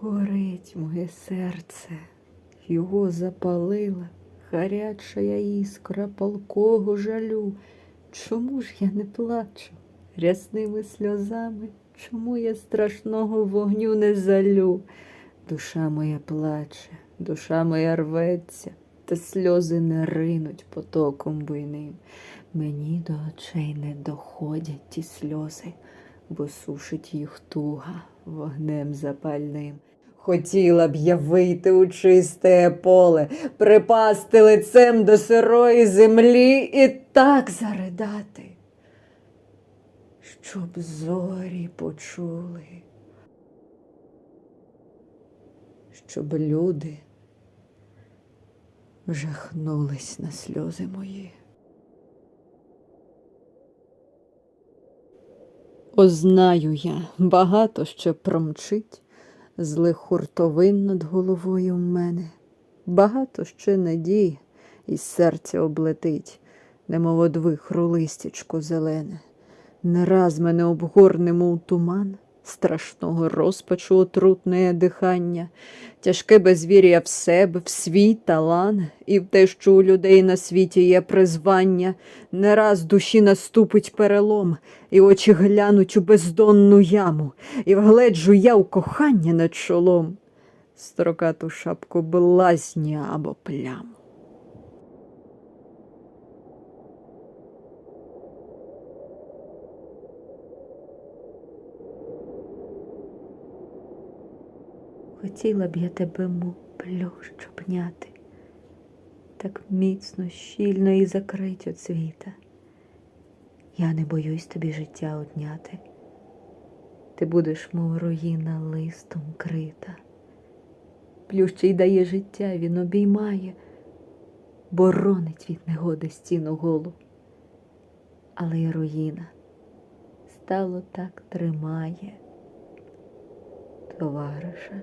Горить моє серце, його запалила гаряча іскра палкого жалю. Чому ж я не плачу рясними сльозами? Чому я страшного вогню не залю? Душа моя плаче, душа моя рветься, та сльози не ринуть потоком буйним. Мені до очей не доходять ті сльози, бо сушить їх туга вогнем запальним. Хотіла б я вийти у чисте поле, припасти лицем до сирої землі і так заридати, щоб зорі почули, щоб люди жахнулись на сльози мої. Ознаю я, багато ще промчить злих хуртовин над головою в мене, багато ще надій із серця облетить, немов одвихру листячко зелене. Не раз мене обгорнемо у туман, страшного розпачу отрутне дихання, тяжке безвір'я в себе, в свій талан, і в те, що у людей на світі є призвання, не раз душі наступить перелом, і очі глянуть у бездонну яму, і вгледжу я у кохання над чолом, строкату шапку блазня або пляму. Хотіла б я тебе, мов плющ обняти, так міцно, щільно і закрить от світа. Я не боюсь тобі життя одняти. Ти будеш, мов руїна, листом крита. Плющий дає життя, він обіймає, боронить від негоди стіну голу. Але й руїна стало так тримає товариша,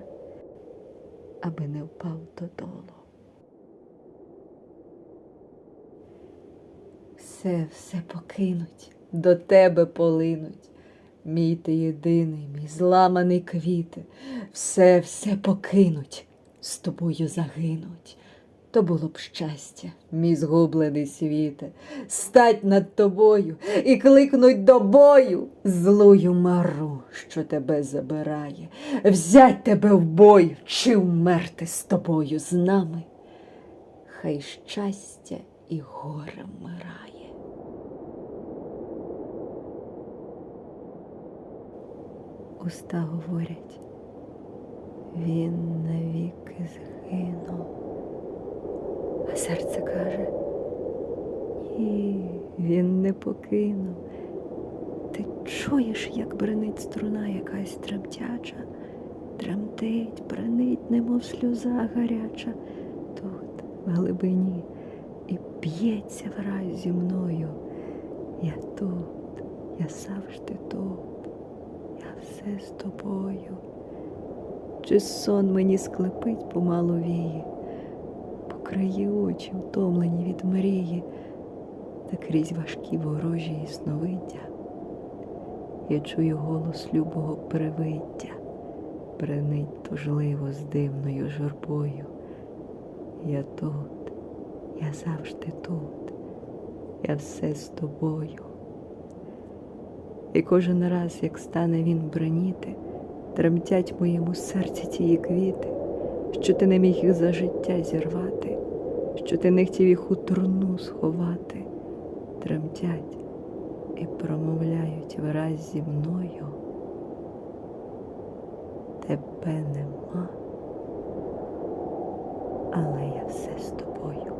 аби не впав додолу. Все, все покинуть, до тебе полинуть. Мій ти єдиний, мій зламаний квіти, все, все покинуть, з тобою загинуть. То було б щастя, мій згублений світе, стать над тобою і кликнуть до бою злую мару, що тебе забирає, взять тебе в бой чи вмерти з тобою з нами. Хай щастя і горе вмирає. Уста говорять, він навіки згинув. Серце каже, ні, він не покинув. Ти чуєш, як бренить струна якась тремтяча, тремтить, бренить, немов сльоза гаряча, тут, в глибині, і б'ється враз зі мною. Я тут, я завжди тут, я все з тобою. Чи сон мені склепить помалу вії? Покриє очі, втомлені від мрії, та крізь важкі ворожі сновиддя. Я чую голос любого привиття, бренить тужливо з дивною журбою. Я тут, я завжди тут, я все з тобою. І кожен раз, як стане він бреніти, тремтять моєму серці тії квіти, що ти не міг їх за життя зірвати, що ти не хотів їх у труну сховати, тремтять і промовляють враз зі мною. Тебе нема, але я все з тобою.